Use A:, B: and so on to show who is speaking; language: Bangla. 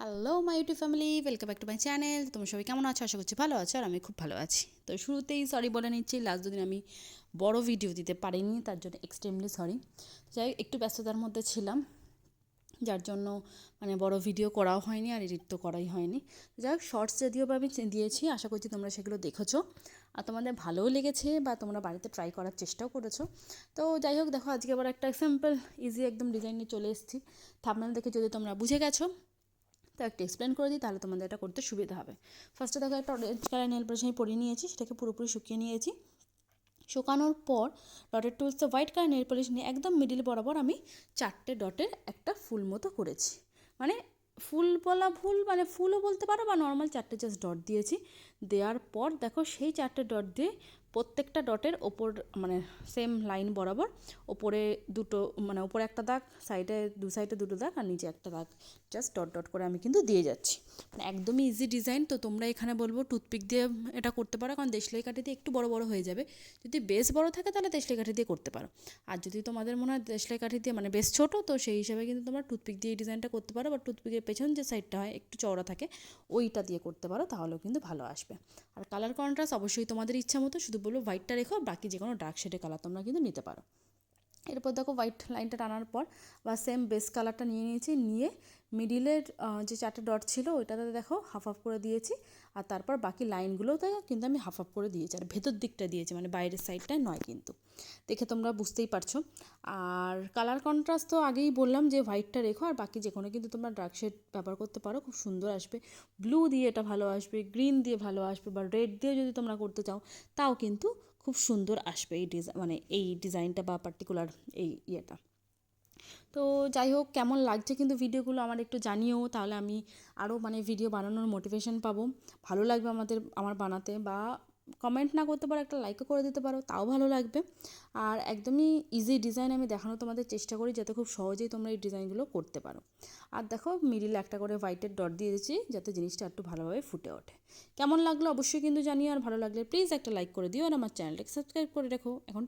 A: Hello my YouTube family welcome back to my channel তোমরা সবাই কেমন আছো? আশা করছি ভালো আছো আর আমি খুব ভালো আছি। তো শুরুতেই সরি বলে নিচ্ছি লাস্ট দুদিন আমি বড় ভিডিও দিতে পারিনি, তার জন্য এক্সট্রিমলি সরি যাই একটু ব্যস্ততার মধ্যে ছিলাম, যার জন্য মানে বড় ভিডিও করাও হয়নি আর এডিট তো করাই হয়নি। যাই হোক শর্টস যদিও বা আমি দিয়েছি, আশা করছি তোমরা সেগুলো দেখেছ। আর তোমাদের ভালোও লেগেছে বা তোমরা বাড়িতে ট্রাই করার চেষ্টাও করেছ। তো যাই হোক, দেখো আজকে আবার একটা সিম্পল ইজি একদম ডিজাইন নিয়ে চলে এসেছি। থাপনাল দেখে যদি তোমরা বুঝে গেছো তো একটু এক্সপ্লেন করে দিই, তাহলে তোমাদের এটা করতে সুবিধা হবে। ফার্স্টে দেখো, একটা অরেঞ্জ কালার নেল পালিশ আমি পরিয়ে নিয়েছি, সেটাকে পুরোপুরি শুকিয়ে নিয়েছি। শুকানোর পর ডটের টুলসে হোয়াইট কালার নেল পলিশ নিয়ে একদম মিডিল বরাবর আমি চারটে ডটের একটা ফুল মতো করেছি। মানে ফুল বলা ভুল মানে ফুলও বলতে পারো বা নর্মাল চারটে জাস্ট ডট দিয়েছি। দেওয়ার পর দেখো সেই চারটে ডট দিয়ে প্রত্যেকটা ডটের ওপর মানে সেম লাইন বরাবর ওপরে দুটো মানে ওপরে একটা দাগ সাইডে দু সাইডে দুটো দাগ আর নিচে একটা দাগ। জাস্ট ডট ডট করে আমি কিন্তু দিয়ে যাচ্ছি। মানে একদমই ইজি ডিজাইন তো তোমরা এখানে বলব টুথপিক দিয়ে এটা করতে পারো, কারণ দেশলাই কাঠি দিয়ে একটু বড় বড় হয়ে যাবে। যদি বেশ বড় থাকে তাহলে দেশলাই কাঠি দিয়ে করতে পারো। আর যদি তোমাদের মনে হয় দেশলাই কাঠি দিয়ে মানে বেশ ছোটো, তো সেই হিসাবে কিন্তু তোমরা টুথপিক দিয়ে এই ডিজাইনটা করতে পারো, বা টুথপিকের পেছন যে সাইডটা হয়, একটু চওড়া থাকে, ওইটা দিয়ে করতে পারো, তাহলেও কিন্তু ভালো আসবে। আর কালার কন্ট্রাস্ট অবশ্যই তোমাদের ইচ্ছা মতো, শুধু বলব হোয়াইটটা রেখো বাকি যে কোনো ডার্ক শেডের কালার তোমরা কিন্তু নিতে পারো। এরপর দেখো হোয়াইট লাইনটা টানার পর বা সেম বেস কালারটা নিয়ে নিয়েছি, নিয়ে মিডিলের যে চারটে ডট ছিল ওইটাতে দেখো হাফ হাফ করে দিয়েছি আর তারপর বাকি লাইনগুলোতে কিন্তু আমি হাফ হাফ করে দিয়েছি আর ভেতর দিকটা দিয়েছি মানে বাইরের সাইডটা নয় কিন্তু। দেখে তোমরা বুঝতেই পারছ। আর কালার কন্ট্রাস্ট তো আগেই বললাম যে হোয়াইটটা রেখো আর বাকি যে কোনো কিন্তু তোমরা ডার্ক শেড ব্যবহার করতে পারো, খুব সুন্দর আসবে। ব্লু দিয়ে এটা ভালো আসবে গ্রিন দিয়ে ভালো আসবে বা রেড দিয়ে যদি তোমরা করতে চাও, তাও কিন্তু খুব সুন্দর আসবে এই ডিজাইন মানে এই ডিজাইনটা বা পার্টিকুলার এই ইয়েটা। তো যাই হোক, কেমন লাগছে কিন্তু ভিডিওগুলো আমার একটু জানিও, তাহলে আমি আরও মানে ভিডিও বানানোর মোটিভেশন পাবো। ভালো লাগবে আমাদের, আমার বানাতে বা কমেন্ট না করতে পারো, একটা লাইকও করে দিতে পারো, তাও ভালো লাগবে। আর একদমই ইজি ডিজাইন আমি দেখানো তোমাদের চেষ্টা করি, যাতে খুব সহজেই তোমরা এই ডিজাইনগুলো করতে পারো। আর দেখো মিডিল একটা করে হোয়াইটের ডট দিয়ে দিয়েছি, যাতে জিনিসটা একটু ভালোভাবে ফুটে ওঠে। কেমন লাগল অবশ্যই কিন্তু জানিও, আর ভালো লাগলে প্লিজ একটা লাইক করে দিও, আর আমার চ্যানেলটাকে সাবস্ক্রাইব করে রেখো। এখন